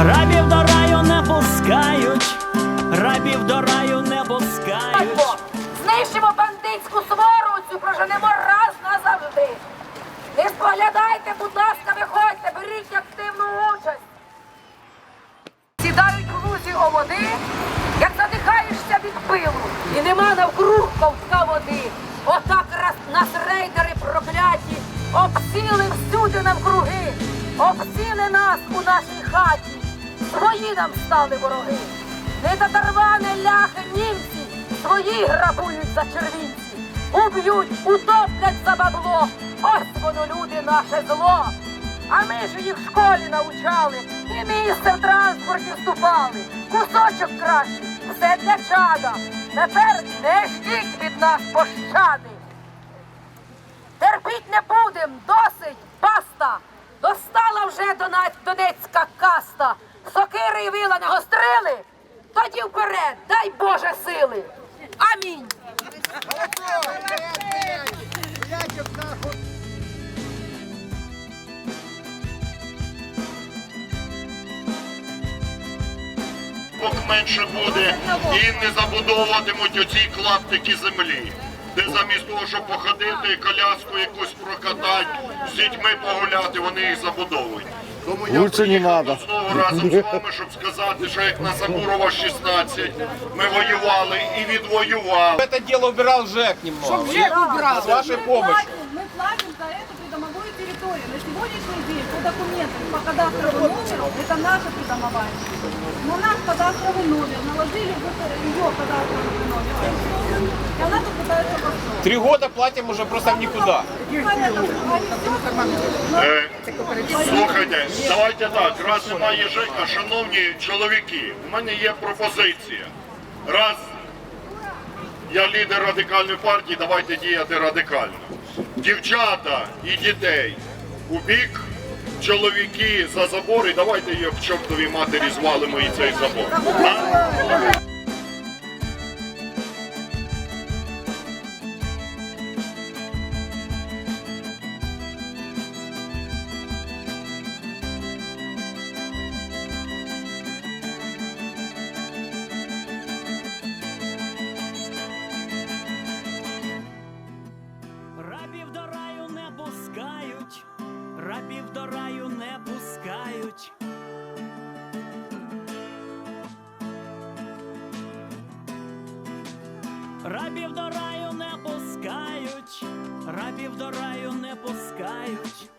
Рабів до раю не пускають, рабів до раю не пускають. Знищимо бандитську свору цю, проженемо раз назавжди. Не споглядайте, будь ласка, виходьте, беріть активну участь. Сідають крузі о води, як задихаєшся від пилу, і нема навкруг ковтка води. Отак раз нас рейдери прокляті, обсіли всюди навкруги, обсіли нас у нашій хаті, свої нам стали вороги. Не татарвани, ляхи, німці, свої грабують за червінці, уб'ють, утоплять за бабло. Ось воно, люди, наше зло. А ми ж їх в школі навчали, і місце в транспорті вступали. Кусочок кращий, все для чада. Тепер не ждіть від нас пощади. Терпіть не будем, досить, баста. Достала вже донецька. Сокири нагострили. Тоді вперед, дай Боже сили. Амінь. Менше буде і не забудовуватимуть оці клаптики землі. Де замість того, щоб походити, коляску якусь прокатати, з дітьми погуляти, вони їх забудовують. Тому я Лучше не приїхав надо. знову разом з вами, щоб сказати, що як на Сабурова 16 ми воювали і відвоювали. Это дело убирал ЖЭК немного. ЖЭК убирал. С вашей помощью. Мы платим сегодняшний день по документам, по кадастровому номеру, это наша придомовая. На наш кадастровый номер наложили вот ее кадастровый номер. И она тут пытается построить. Три года платим уже просто в никуда. Поэтому они всё- Е, Слухайте, давайте так, раз немає ЖЕКа, шановні чоловіки, у мене є пропозиція. Раз я лідер радикальної партії, давайте діяти радикально. Дівчата і дітей у бік, чоловіки за забор і давайте їх в чортовій матері звалимо і цей забор. Рабів до раю не пускають. Рабів до раю не пускають, рабів до раю не пускають.